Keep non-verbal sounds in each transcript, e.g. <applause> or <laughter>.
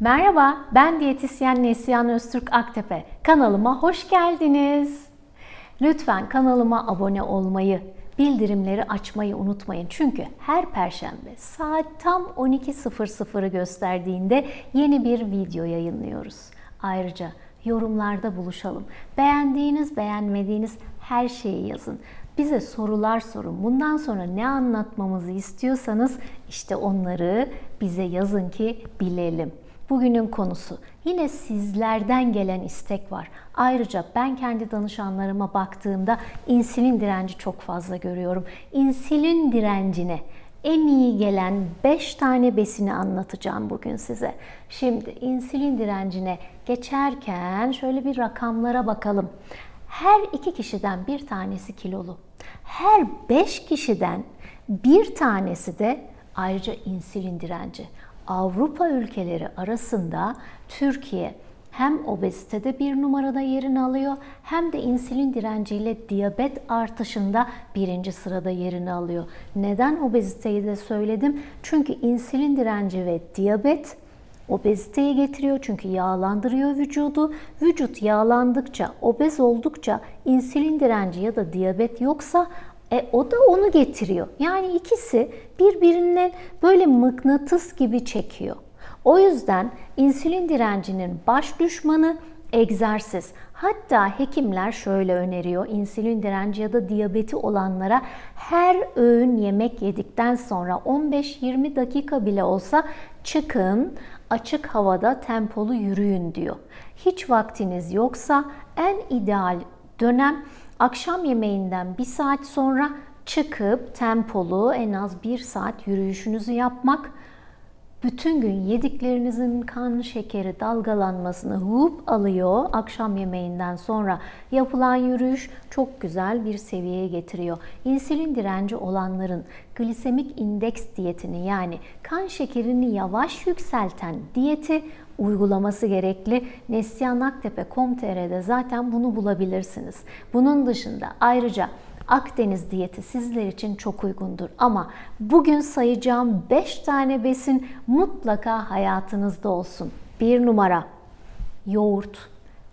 Merhaba, ben diyetisyen Neslihan Öztürk Aktepe. Kanalıma hoş geldiniz. Lütfen kanalıma abone olmayı, bildirimleri açmayı unutmayın. Çünkü her perşembe saat tam 12.00'ı gösterdiğinde yeni bir video yayınlıyoruz. Ayrıca yorumlarda buluşalım. Beğendiğiniz, beğenmediğiniz her şeyi yazın. Bize sorular sorun. Bundan sonra ne anlatmamızı istiyorsanız işte onları bize yazın ki bilelim. Bugünün konusu yine sizlerden gelen istek var. Ayrıca ben kendi danışanlarıma baktığımda insülin direnci çok fazla görüyorum. İnsülin direncine en iyi gelen 5 tane besini anlatacağım bugün size. Şimdi insülin direncine geçerken şöyle bir rakamlara bakalım. Her iki kişiden bir tanesi kilolu. Her beş kişiden bir tanesi de ayrıca insülin direnci. Avrupa ülkeleri arasında Türkiye hem obezitede bir numarada yerini alıyor hem de insülin direnciyle diyabet artışında birinci sırada yerini alıyor. Neden obeziteyi de söyledim? Çünkü insülin direnci ve diyabet obeziteyi getiriyor çünkü yağlandırıyor vücudu. Vücut yağlandıkça, obez oldukça insülin direnci ya da diyabet yoksa e, o da onu getiriyor. Yani ikisi birbirinden böyle mıknatıs gibi çekiyor. O yüzden insülin direncinin baş düşmanı egzersiz. Hatta hekimler şöyle öneriyor. insülin direnci ya da diyabeti olanlara her öğün yemek yedikten sonra 15-20 dakika bile olsa çıkın, açık havada tempolu yürüyün diyor. Hiç vaktiniz yoksa en ideal dönem akşam yemeğinden bir saat sonra çıkıp tempolu en az bir saat yürüyüşünüzü yapmak bütün gün yediklerinizin kan şekeri dalgalanmasını hup alıyor. Akşam yemeğinden sonra yapılan yürüyüş çok güzel bir seviyeye getiriyor. İnsülin direnci olanların glisemik indeks diyetini yani kan şekerini yavaş yükselten diyeti uygulaması gerekli. Neslihan Aktepe.com.tr'de zaten bunu bulabilirsiniz. Bunun dışında ayrıca Akdeniz diyeti sizler için çok uygundur ama bugün sayacağım 5 tane besin mutlaka hayatınızda olsun. Bir numara yoğurt.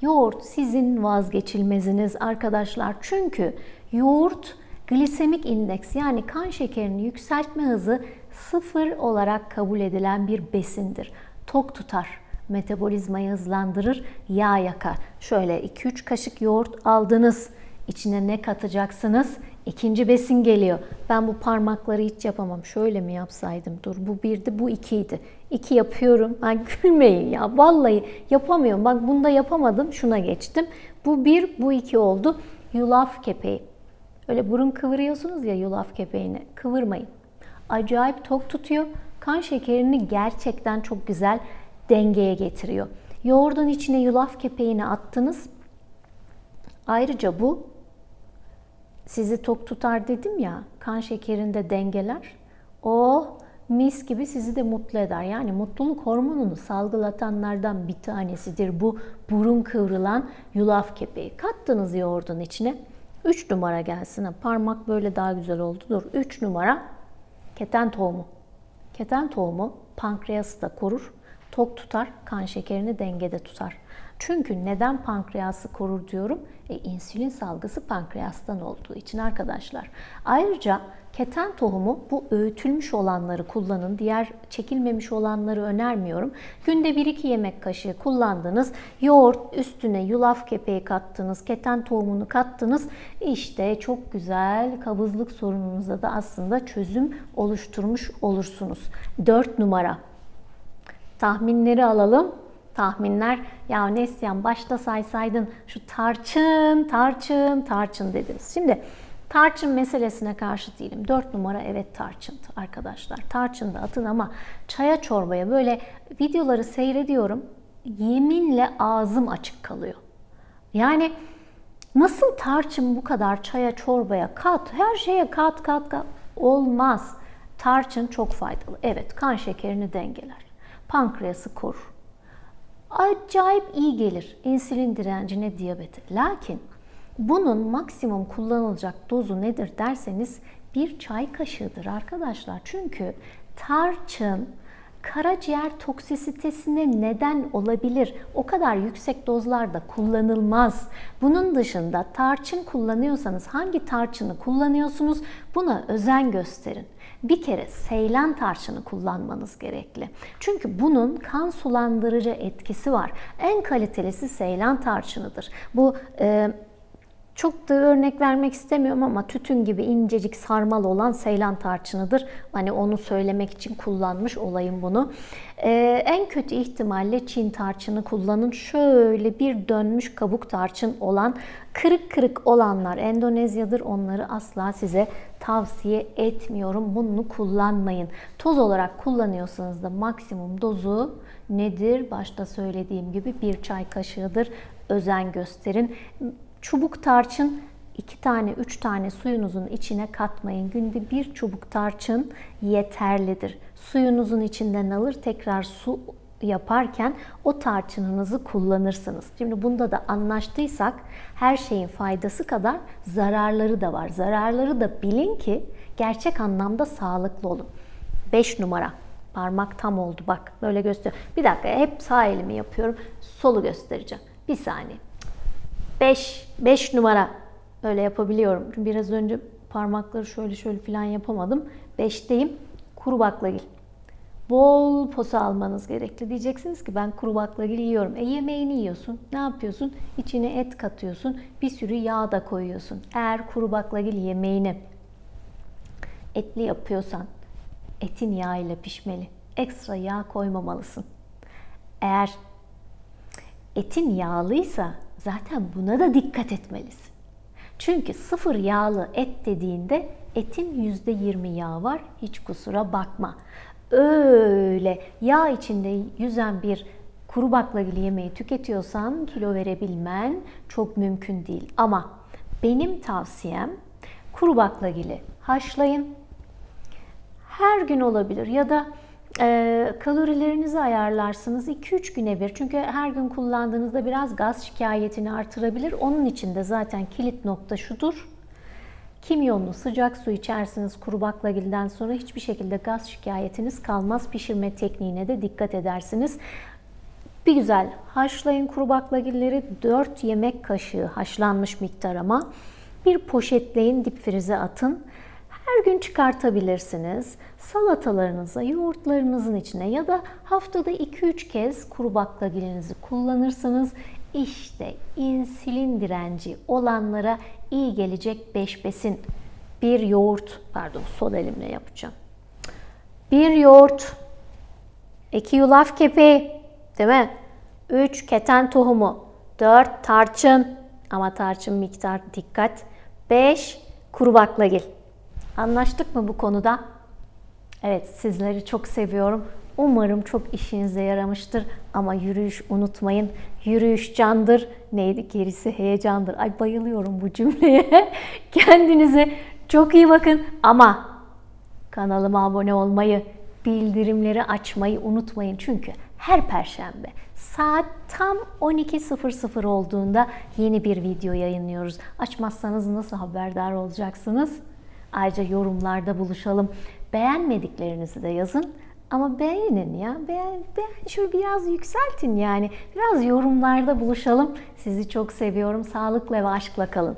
Yoğurt sizin vazgeçilmeziniz arkadaşlar. Çünkü yoğurt glisemik indeks yani kan şekerini yükseltme hızı sıfır olarak kabul edilen bir besindir. Tok tutar, metabolizmayı hızlandırır, yağ yakar. Şöyle 2-3 kaşık yoğurt aldınız İçine ne katacaksınız? İkinci besin geliyor. Ben bu parmakları hiç yapamam. Şöyle mi yapsaydım? Dur bu birdi, bu ikiydi. İki yapıyorum. <laughs> Ha, gülmeyin ya. Vallahi yapamıyorum. Bak bunda yapamadım. Şuna geçtim. Bu bir, bu iki oldu. Yulaf kepeği. Öyle burun kıvırıyorsunuz ya yulaf kepeğini. Kıvırmayın. Acayip tok tutuyor. Kan şekerini gerçekten çok güzel dengeye getiriyor. Yoğurdun içine yulaf kepeğini attınız. Ayrıca bu sizi tok tutar dedim ya, kan şekerinde dengeler. O mis gibi sizi de mutlu eder. Yani mutluluk hormonunu salgılatanlardan bir tanesidir bu burun kıvrılan yulaf kepeği. Kattınız yoğurdun içine. 3 numara gelsin. Parmak böyle daha güzel oldu. Dur. 3 numara keten tohumu. Keten tohumu pankreası da korur. Tok tutar, kan şekerini dengede tutar. Çünkü neden pankreası korur diyorum? E, insülin salgısı pankreastan olduğu için arkadaşlar. Ayrıca keten tohumu bu öğütülmüş olanları kullanın. Diğer çekilmemiş olanları önermiyorum. Günde 1-2 yemek kaşığı kullandınız. Yoğurt üstüne yulaf kepeği kattınız. Keten tohumunu kattınız. İşte çok güzel kabızlık sorununuza da aslında çözüm oluşturmuş olursunuz. 4 numara. Tahminleri alalım tahminler. Ya Neslihan başta saysaydın şu tarçın, tarçın, tarçın dediniz. Şimdi tarçın meselesine karşı değilim. Dört numara evet tarçın arkadaşlar. Tarçın da atın ama çaya çorbaya böyle videoları seyrediyorum. Yeminle ağzım açık kalıyor. Yani nasıl tarçın bu kadar çaya çorbaya kat, her şeye kat kat kat olmaz. Tarçın çok faydalı. Evet kan şekerini dengeler. Pankreası korur acayip iyi gelir insülin direncine, diyabete. Lakin bunun maksimum kullanılacak dozu nedir derseniz bir çay kaşığıdır arkadaşlar. Çünkü tarçın karaciğer toksisitesine neden olabilir. O kadar yüksek dozlarda kullanılmaz. Bunun dışında tarçın kullanıyorsanız hangi tarçını kullanıyorsunuz buna özen gösterin. Bir kere seylan tarçını kullanmanız gerekli. Çünkü bunun kan sulandırıcı etkisi var. En kalitelisi seylan tarçınıdır. Bu e, çok da örnek vermek istemiyorum ama tütün gibi incecik sarmal olan Seylan tarçınıdır. Hani onu söylemek için kullanmış olayım bunu. Ee, en kötü ihtimalle Çin tarçını kullanın. Şöyle bir dönmüş kabuk tarçın olan, kırık kırık olanlar Endonezya'dır. Onları asla size tavsiye etmiyorum. Bunu kullanmayın. Toz olarak kullanıyorsanız da maksimum dozu nedir? Başta söylediğim gibi bir çay kaşığıdır. Özen gösterin. Çubuk tarçın 2 tane 3 tane suyunuzun içine katmayın. Günde bir çubuk tarçın yeterlidir. Suyunuzun içinden alır tekrar su yaparken o tarçınınızı kullanırsınız. Şimdi bunda da anlaştıysak her şeyin faydası kadar zararları da var. Zararları da bilin ki gerçek anlamda sağlıklı olun. 5 numara. Parmak tam oldu bak böyle göster. Bir dakika hep sağ elimi yapıyorum. Solu göstereceğim. Bir saniye. 5 5 numara öyle yapabiliyorum. Çünkü biraz önce parmakları şöyle şöyle falan yapamadım. 5'teyim. Kuru baklagil. Bol posa almanız gerekli. Diyeceksiniz ki ben kuru baklagil yiyorum. E yemeğini yiyorsun. Ne yapıyorsun? İçine et katıyorsun. Bir sürü yağ da koyuyorsun. Eğer kuru baklagil yemeğini etli yapıyorsan etin yağıyla pişmeli. Ekstra yağ koymamalısın. Eğer etin yağlıysa zaten buna da dikkat etmelisin. Çünkü sıfır yağlı et dediğinde etin %20 yağ var. Hiç kusura bakma. Öyle yağ içinde yüzen bir kuru baklagil yemeği tüketiyorsan kilo verebilmen çok mümkün değil. Ama benim tavsiyem kuru baklagili haşlayın. Her gün olabilir ya da e, kalorilerinizi ayarlarsınız 2-3 güne bir. Çünkü her gün kullandığınızda biraz gaz şikayetini artırabilir. Onun için de zaten kilit nokta şudur. Kimyonlu sıcak su içersiniz kuru baklagilden sonra hiçbir şekilde gaz şikayetiniz kalmaz. Pişirme tekniğine de dikkat edersiniz. Bir güzel haşlayın kuru baklagilleri 4 yemek kaşığı haşlanmış miktar ama bir poşetleyin dip frize atın. Her gün çıkartabilirsiniz. Salatalarınıza, yoğurtlarınızın içine ya da haftada 2-3 kez kuru baklagilinizi kullanırsanız işte insülin direnci olanlara iyi gelecek 5 besin. Bir yoğurt, pardon sol elimle yapacağım. Bir yoğurt, iki yulaf kepeği, değil mi? 3 keten tohumu, 4 tarçın ama tarçın miktar dikkat. 5 kuru baklagil. Anlaştık mı bu konuda? Evet, sizleri çok seviyorum. Umarım çok işinize yaramıştır. Ama yürüyüş unutmayın. Yürüyüş candır. Neydi gerisi heyecandır. Ay bayılıyorum bu cümleye. <laughs> Kendinize çok iyi bakın. Ama kanalıma abone olmayı, bildirimleri açmayı unutmayın. Çünkü her perşembe saat tam 12.00 olduğunda yeni bir video yayınlıyoruz. Açmazsanız nasıl haberdar olacaksınız? Ayrıca yorumlarda buluşalım. Beğenmediklerinizi de yazın. Ama beğenin ya. Beğen, beğen şöyle biraz yükseltin yani. Biraz yorumlarda buluşalım. Sizi çok seviyorum. Sağlıkla ve aşkla kalın.